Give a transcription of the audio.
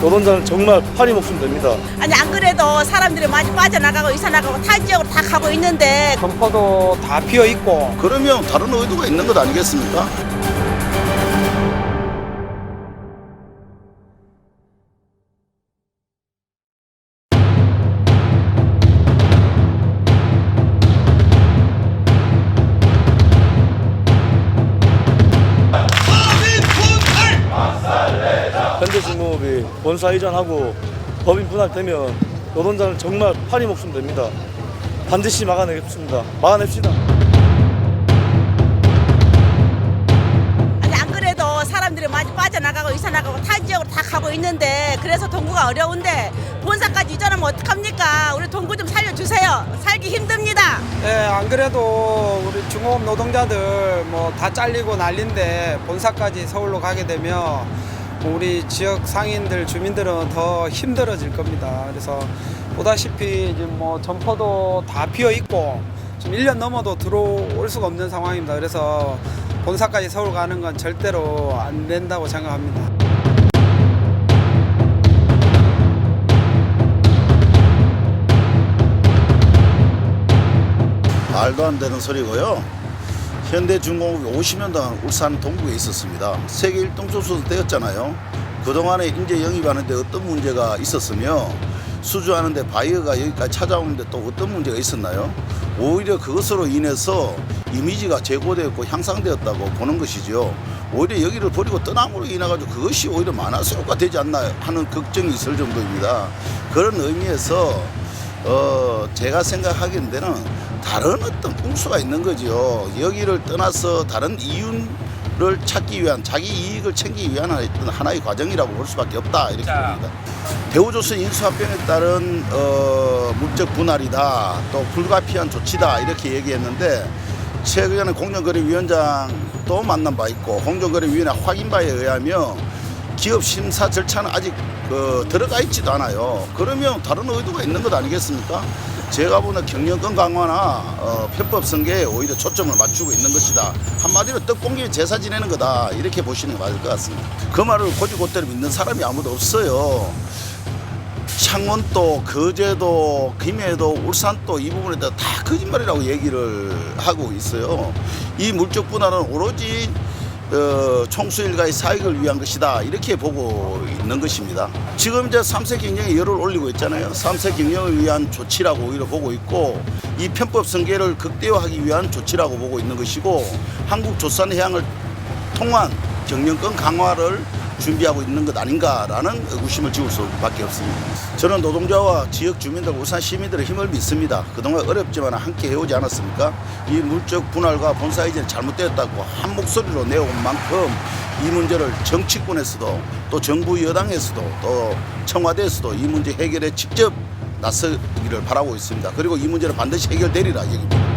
노동자는 정말 팔이 목숨 됩니다. 아니 안 그래도 사람들이 많이 빠져나가고 이사 나가고 타 지역으로 다 가고 있는데 점포도 다 비어 있고 그러면 다른 의도가 있는 것 아니겠습니까? 현대중공업이 본사 이전하고 법인 분할되면 노동자는 정말 팔이 목숨 됩니다. 반드시 막아내겠습니다. 막아냅시다. 아니 안 그래도 사람들이 많이 빠져나가고 이사 나가고 타 지역으로 다 가고 있는데 그래서 동구가 어려운데 본사까지 이전하면 어떡합니까? 우리 동구 좀 살려주세요. 살기 힘듭니다. 예, 안 그래도 우리 중공업 노동자들 뭐 다 잘리고 난린데 본사까지 서울로 가게 되면 뭐 우리 지역 상인들 주민들은 더 힘들어질 겁니다. 그래서 보다시피 이제 뭐 점포도 다 비어 있고 지금 1년 넘어도 들어올 수가 없는 상황입니다. 그래서 본사까지 서울 가는 건 절대로 안 된다고 생각합니다. 말도 안 되는 소리고요. 현대중공업이 50년 동안 울산 동구에 있었습니다. 세계 1등 조수도 되었잖아요. 그동안에 인재 영입하는데 어떤 문제가 있었으며 수주하는데 바이어가 여기까지 찾아오는데 또 어떤 문제가 있었나요? 오히려 그것으로 인해서 이미지가 제고되었고 향상되었다고 보는 것이죠. 오히려 여기를 버리고 떠남으로 인해 가지고 그것이 오히려 만화수가 되지 않나 하는 걱정이 있을 정도입니다. 그런 의미에서 어 제가 생각하기에는 다른 어떤 풍수가 있는 거죠. 여기를 떠나서 다른 이윤을 찾기 위한 자기 이익을 챙기기 위한 어떤 하나의 과정이라고 볼 수밖에 없다 이렇게 봅니다. 대우조선 인수합병에 따른 어, 물적 분할이다 또 불가피한 조치다 이렇게 얘기했는데 최근에 공정거래위원장 또 만난 바 있고 공정거래위원회 확인 바에 의하면 기업 심사 절차는 아직 그 들어가 있지도 않아요. 그러면 다른 의도가 있는 것 아니겠습니까? 제가 보는 경영권 강화나 어, 편법 승계에 오히려 초점을 맞추고 있는 것이다. 한마디로 떡공기 제사 지내는 거다. 이렇게 보시는 게 맞을 것 같습니다. 그 말을 고지고대로 믿는 사람이 아무도 없어요. 창원도, 거제도, 김해도, 울산도 이 부분에 대해 다 거짓말이라고 얘기를 하고 있어요. 이 물적 분할은 오로지 어, 총수 일가의 사익을 위한 것이다 이렇게 보고 있는 것입니다. 지금 이제 3세 경영에 열을 올리고 있잖아요. 3세 경영을 위한 조치라고 오히려 보고 있고 이 편법 승계를 극대화하기 위한 조치라고 보고 있는 것이고 한국 조선해양을 통한 경영권 강화를 준비하고 있는 것 아닌가라는 의구심을 지울 수밖에 없습니다. 저는 노동자와 지역 주민들, 울산 시민들의 힘을 믿습니다. 그동안 어렵지만 함께 해오지 않았습니까? 이 물적 분할과 본사 이전이 잘못되었다고 한 목소리로 내온 만큼 이 문제를 정치권에서도 또 정부 여당에서도 또 청와대에서도 이 문제 해결에 직접 나서기를 바라고 있습니다. 그리고 이 문제는 반드시 해결되리라 얘기입니다.